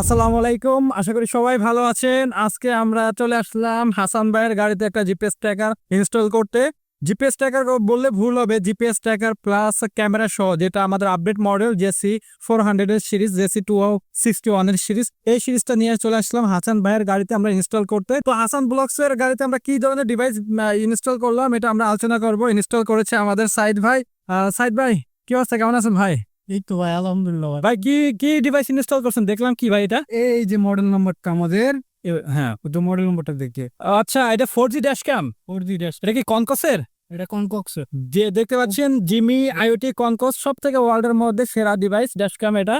আসসালামু আলাইকুম। আশা করি সবাই ভালো আছেন। আজকে আমরা চলে আসলাম হাসান ভাইয়ের গাড়িতে একটা জিপিএস ট্র্যাকার ইনস্টল করতে। জিপিএস ট্র্যাকার বললে ভুল হবে। জিপিএস ট্র্যাকার প্লাস ক্যামেরা সহ যেটা আমাদের আপডেট মডেল জেসি ফোর হান্ড্রেডের সিরিজ, জেসি টু সিক্সটি ওয়ানের সিরিজ। এই সিরিজটা নিয়ে চলে আসলাম হাসান ভাইয়ের গাড়িতে আমরা ইনস্টল করতে। তো হাসান ব্লগস এর গাড়িতে আমরা কি ধরনের ডিভাইস ইনস্টল করলাম এটা আমরা আলোচনা করব। ইনস্টল করেছে আমাদের সাইদ ভাই। সাইদ ভাই, কি অবস্থা? কেমন আছেন ভাই? এই তো ভাই আলহামদুলিল্লাহ ভাই। কি কি ডিভাইস ইনস্টল করছেন? দেখলাম কি ভাই এটা? এই যে মডেল নাম্বারটা আমাদের। এ- হ্যাঁ। তো মডেল নাম্বারটা দেখে। আচ্ছা এটা four G dash cam four G dash এটা কি কনকসের এটা যে দেখতে পাচ্ছেন জিমি আইওটি কনকস সব থেকে ওয়ার্ল্ডের মধ্যে সেরা ডিভাইস ড্যাশ ক্যাম এটা।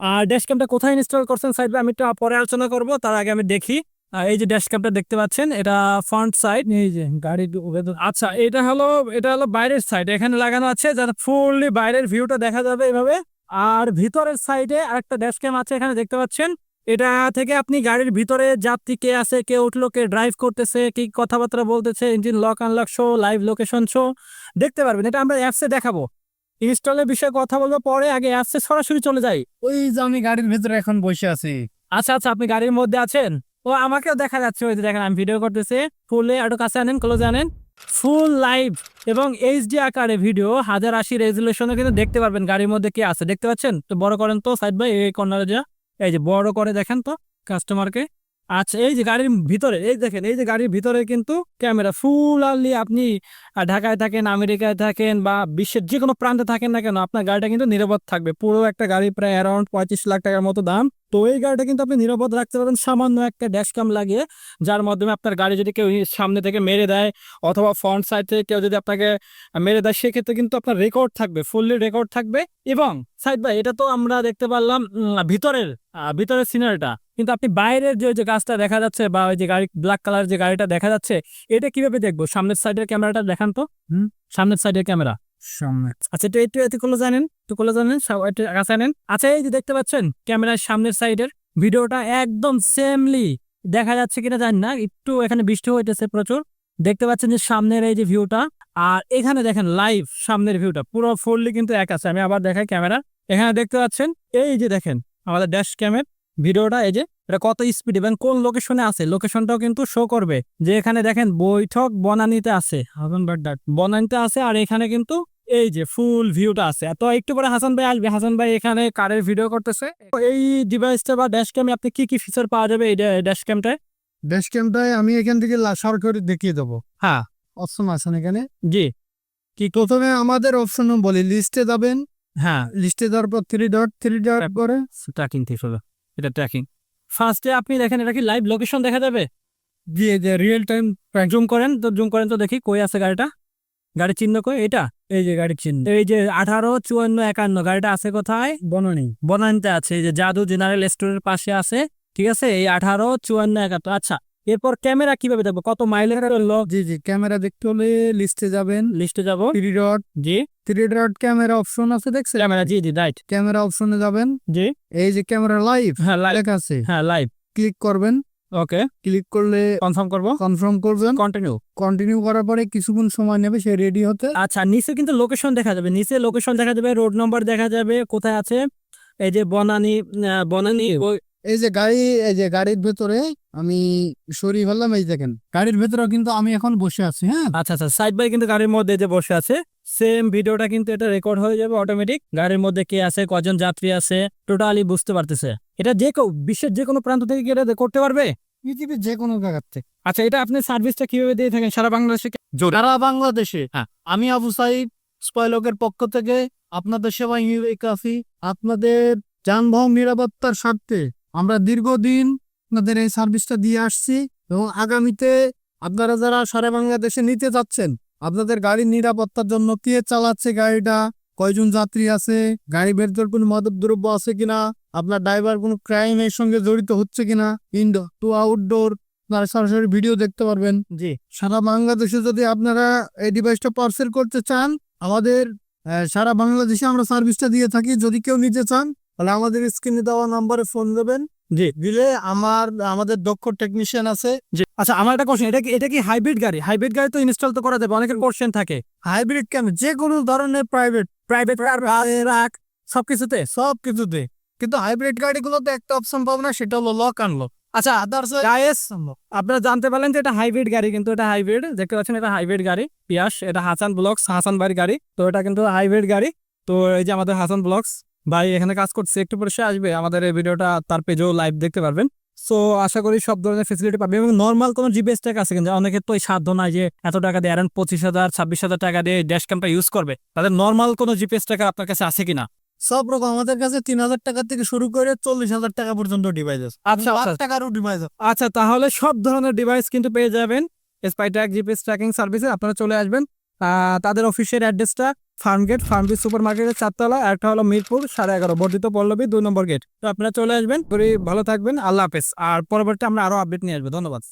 আর ড্যাশ ক্যামটা কোথায় ইনস্টল করছেন সাইড আমি একটু পরে আলোচনা করব তার আগে আমি দেখি। আহ, এই যে ড্যাশ ক্যামটা দেখতে পাচ্ছেন এটা ফ্রন্ট সাইড এই যে গাড়ির আচ্ছা এটা হলো এটা হলো বাইরের সাইড এখানে লাগানো আছে যাতে ফুললি বাইরের ভিউটা দেখা যাবে এভাবে। আর ভিতরের সাইডে আরেকটা ড্যাশ ক্যাম আছে এখানে দেখতে পাচ্ছেন। এটা থেকে আপনি গাড়ির ভিতরে যাত্রী কে আছে কে উঠল কে ড্রাইভ করতেছে কি কথাবার্তা বলতেছে engine lock unlock show live location show দেখতে পারবেন এটা আমরা অ্যাপসে দেখাবো। ইনস্টলের বিষয়ে কথা বলব পরে আগে অ্যাপসে সরাসরি চলে যাই। ওই যে আমি গাড়ির ভিতরে এখন বসে আছি। আচ্ছা আচ্ছা আপনি গাড়ির মধ্যে আছেন? ও আমাকেও দেখা যাচ্ছে, ওই দেখেন আমি ভিডিও করতেছি। ফুলে একটু কাছে আনেন ক্লোজ আনেন। ফুল লাইভ এবং এইচডি আকারে ভিডিও হাজার আশি রেজুলেশনে কিন্তু দেখতে পারবেন, গাড়ির মধ্যে কি আছে, দেখতে পাচ্ছেন? তো বড় করেন তো সাইড বাই এই কর্নারে যা। এই যে বড় করে দেখেন তো কাস্টমারকে আচ্ছা এই যে গাড়ির ভিতরে, এই দেখেন, এই যে গাড়ির ভিতরে কিন্তু ক্যামেরা ফুল আনলি আপনি ঢাকায় থাকেন, আমেরিকায় থাকেন বা বিশ্বের যে কোনো প্রান্তে থাকেন না কেন, আপনার গাড়িটা কিন্তু নিরাপদ থাকবে। পুরো একটা গাড়ি প্রায় অ্যারাউন্ড পঁয়ত্রিশ লাখ টাকার মতো দাম। তো এই গাড়িটা কিন্তু আপনি নিরাপদ রাখতে পারেন, সামান্য একটা ড্যাশ ক্যাম লাগিয়ে, যার মাধ্যমে আপনার গাড়ি যদি কেউ সামনে থেকে মেরে দেয় অথবা ফ্রন্ট সাইড থেকে কেউ যদি আপনাকে মেরে দেয়, সেক্ষেত্রে কিন্তু আপনার রেকর্ড থাকবে ফুললি রেকর্ড থাকবে এবং সাইড ভাই এটা তো আমরা দেখতে পারলাম ভিতরের ভিতরের সিনারিটা কিন্তু আপনি বাইরের যে ওই যে গাছটা দেখা যাচ্ছে বা ওই যে গাড়ি ব্ল্যাক কালার যে গাড়িটা দেখা যাচ্ছে এটা কীভাবে দেখব? সামনের সাইডের ক্যামেরাটা দেখান তো। হুম। সামনের সাইডের ক্যামেরা সামনে আচ্ছা একটু একটু একটু করলে জানেন একটু করলে জানেন কাছে নেন। আচ্ছা এই যে দেখতে পাচ্ছেন ক্যামেরার সামনের সাইডের ভিডিওটা একদম সেমলি দেখা যাচ্ছে কিনা জানি না একটু এখানে বৃষ্টি হইতেছে প্রচুর। দেখতে পাচ্ছেন যে সামনের এই যে ভিউটা আর এখানে দেখেন লাইভ সামনের ভিউটা পুরো ফুললি কিন্তু এক আছে। আমি আবার দেখাই ক্যামেরা এখানে দেখতে পাচ্ছেন এই যে দেখেন আমাদের ড্যাশ ক্যামের ভিডিওটা এই যে এটা কত স্পিড এবং কোন লোকেশনে আছে? লোকেশনটাও কিন্তু শো করবে। যে এখানে দেখেন বৈঠক বনানীতে আছে। হাসান বাড্ডার বনানীতে আছে আর এখানে কিন্তু এই যে ফুল ভিউটা আছে। তো একটু পরে হাসান ভাই আসবে। হাসান ভাই এখানে কারের ভিডিও করতেছে। এই ডিভাইসটা বা ড্যাশ ক্যামে আপনি কি কি ফিচার পাওয়া যাবে এই ড্যাশ ক্যামটায় ড্যাশ ক্যামটায় আমি এখান থেকে লা- সরাসরি দেখিয়ে দেবো। হ্যাঁ। অপশন আছে না এখানে? জি। কি প্রথমে আমাদের অপশন বলি লিস্টে যাবেন। হ্যাঁ। লিস্টে যাওয়ার পর থ্রি ডট থ্রি ডট করে। ট্র্যাকিং থেকে এটা ট্র্যাকিং ফার্স্টে আপনি দেখেন এটা কি লাইভ লোকেশন দেখা যাবে? দিয়ে যে রিয়েল টাইম জুম করেন তো জুম করেন তো দেখি কই আছে গাড়িটা। গাড়ি চিহ্ন কই? এটা। এই যে গাড়ির চিহ্ন। এই যে আঠারো চুয়ান্ন একান্ন গাড়িটা আছে কোথায়? বনানি। বনানীতে আছে। এই যে জাদু জেনারেল স্টোরের পাশে আছে। ঠিক আছে? এই আঠারো চুয়ান্ন একাত্তর। আচ্ছা। এরপর ক্যামেরা কীভাবে দেখব? কত মাইলের চলল জি জি ক্যামেরা দেখতে হলে লিস্টে যাবেন। লিস্টে যাব। থ্রি ডট জি। থ্রি ডট ক্যামেরা অপশন আছে দেখছেন? ক্যামেরা জি জি রাইট ক্যামেরা অপশনে যাবেন। জি। এই যে ক্যামেরা লাইভ হ্যাঁ লাইভ আছে। হ্যাঁ লাইভ ক্লিক করবেন। ওকে ক্লিক করলে কনফার্ম করব? কনফার্ম করবেন। কন্টিনিউ কন্টিনিউ করার পরে কিছুক্ষণ সময় নেবে সে রেডি হতে। আচ্ছা নিচে কিন্তু লোকেশন দেখা যাবে। নিচে লোকেশন দেখা যাবে রোড নম্বর দেখা যাবে কোথায় আছে? এই যে বনানী বনানী এই যে গাড়ি এই যে গাড়ির ভেতরে আমি সরিয়ে ফেললাম এই দেখেন। গাড়ির ভেতরে কিন্তু আমি এখন বসে আছি হ্যাঁ? আচ্ছা আচ্ছা সাইড বাই কিন্তু গাড়ির মধ্যে যে বসে আছে সেম ভিডিওটা কিন্তু এটা রেকর্ড হয়ে যাবে অটোমেটিক গাড়ির মধ্যে কে আছে কজন যাত্রী আছে টোটালি বুঝতে পারতেছে। এটা যে কেউ বিশ্বের যে কোনো প্রান্ত থেকে এটা করতে পারবে? পৃথিবীর যে কোনো জায়গার থেকে। আচ্ছা এটা আপনি সার্ভিসটা কীভাবে দিয়ে থাকেন? সারা বাংলাদেশে সারা বাংলাদেশে? হ্যাঁ। আমি আবু সাইদ স্পয়লকের পক্ষ থেকে আপনাদের সেবা কাফি আপনাদের যানবাহন নিরাপত্তার স্বার্থে আমরা দীর্ঘদিন আপনাদের এই সার্ভিসটা দিয়ে আসছি এবং আগামীতে আপনারা যারা সারা বাংলাদেশে নিতে যাচ্ছেন আপনাদের গাড়ির নিরাপত্তার জন্য কে চালাচ্ছে গাড়িটা কয়জন যাত্রী আছে গাড়ি ভেতর কোনো মাদক দ্রব্য আছে কিনা আপনার ড্রাইভার কোনো ক্রাইমের সঙ্গে জড়িত হচ্ছে কিনা ইনডোর টু আউটডোর আপনারা সরাসরি ভিডিও দেখতে পারবেন। জি। সারা বাংলাদেশে যদি আপনারা এই ডিভাইসটা পার্সেল করতে চান আমাদের সারা বাংলাদেশে আমরা সার্ভিসটা দিয়ে থাকি। যদি কেউ নিতে চান তাহলে আমাদের স্ক্রিনে দেওয়া নাম্বারে ফোন দেবেন। জি। দিলে আমার আমাদের দক্ষ টেকনিশিয়ান আছে। জি। আচ্ছা আমার একটা কোশ্চেন এটা কি এটা কি হাইব্রিড গাড়ি? হাইব্রিড গাড়ি তো ইনস্টল তো করা যাবে অনেকের কোশ্চেন থাকে। হাইব্রিড কেন? যে কোনো ধরনের প্রাইভেট প্রাইভেট সবকিছুতে কিছুতে কিন্তু হাইব্রিড গাড়িগুলোতে একটা অপশন পাবো না সেটা হলো লক আনলক আচ্ছা আদার্স গায়েস আপনারা জানতে পারলেন যে এটা হাইব্রিড গাড়ি কিন্তু এটা হাইব্রিড দেখতে পাচ্ছেন এটা হাইব্রিড গাড়ি। পিয়াস এটা হাসান ব্লকস হাসান বাড়ির গাড়ি। তো এটা কিন্তু হাইব্রিড গাড়ি। তো এই যে আমাদের হাসান ব্লকস ভাই এখানে কাজ করছে একটু পরে সে আসবে। আমাদের এই ভিডিওটা তার পেজেও লাইভ দেখতে পারবেন। সো আশা করি সব ধরনের ফেসিলিটি পাবে এবং নর্মাল কোনো জিপিএস ট্যাগ আছে কিন্তু অনেকের তো এই সাধ্য নাই যে এত টাকা দিয়ে অ্যারাউন্ড পঁচিশ হাজার ছাব্বিশ হাজার টাকা দিয়ে ড্যাশ ক্যাম্পটা ইউজ করবে। তাদের নর্মাল কোনো জিপিএস টাকা আপনার কাছে আছে কিনা? সব রকম। আমাদের কাছে তিন হাজার টাকা থেকে শুরু করে চল্লিশ হাজার টাকা পর্যন্ত ডিভাইস আছে আচ্ছা, লাখ আচ্ছা। টাকারও ডিভাইস আচ্ছা তাহলে সব ধরনের ডিভাইস কিন্তু পেয়ে যাবেন। স্পাইট্যাক জিপিএস ট্র্যাকিং সার্ভিসে আপনারা চলে আসবেন। তাদের অফিসের অ্যাড্রেসটা ফার্মগেট ফার্মগেট সুপার মার্কেটের চারতলা একটা হলো মিরপুর, সাড়ে এগারো, বর্ধিত পল্লবী, দুই নম্বর গেট। তো আপনারা চলে আসবেন ভালো থাকবেন, আল্লাহ হাফেজ। আর পরবর্তী আমরা আরও আপডেট নিয়ে আসব। ধন্যবাদ।